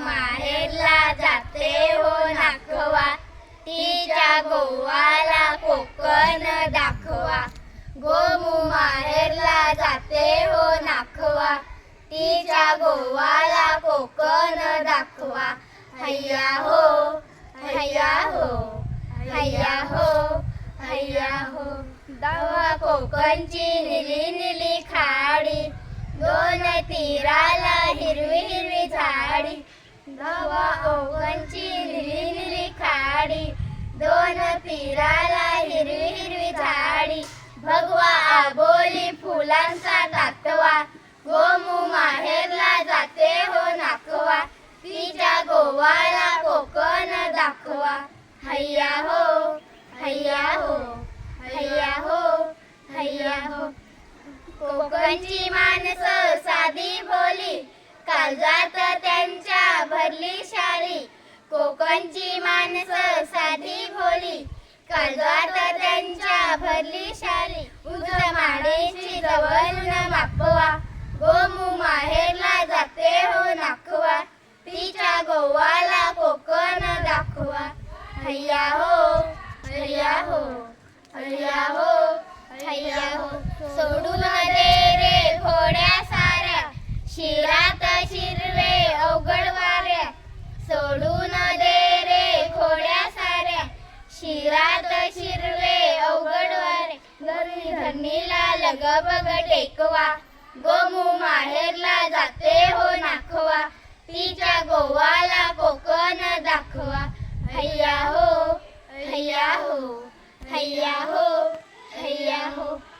माहेरला जाते हो नाखवा तिच्या गोवाला कोकण दाखवा. गोमू माहेरला जाते हो नाखवा तिच्या गोवाला कोकण दाखवा. हैया हो हैया हो हैया हो हैया हो. दवा कोकणची निली निली खाडी. दोन तीरा नवा कोकणची निली निली खाडी. दोन पिराला हिरवी हिरवी झाडी. भगवा आबोली फुलांचा तातवा. गोमू माहेरला जाते हो नाकवा. तिच्या गोवाला कोकण दाखवा. हैया हो हैया हो हैया हो हैया हो. कोकणची माणसं साधी भोली काळजात त्यांच्या भरली शाली कोकणची माणसं साधी भोली. काळजात त्यांच्या भरली शाली. उज माडेची न मापवा गोमू माहेरला जाते हो नाखवा तिच्या गोवाला कोकण दाखवा. हैया हो शिरात शिरवे अवघड वारे घरी धरणीला लगबग टेकवा. गोमू माहेरला जाते हो नाखवा. तिच्या गोवाला कोकण दाखवा. हैया हो हैया हो हैया हो हैया हो.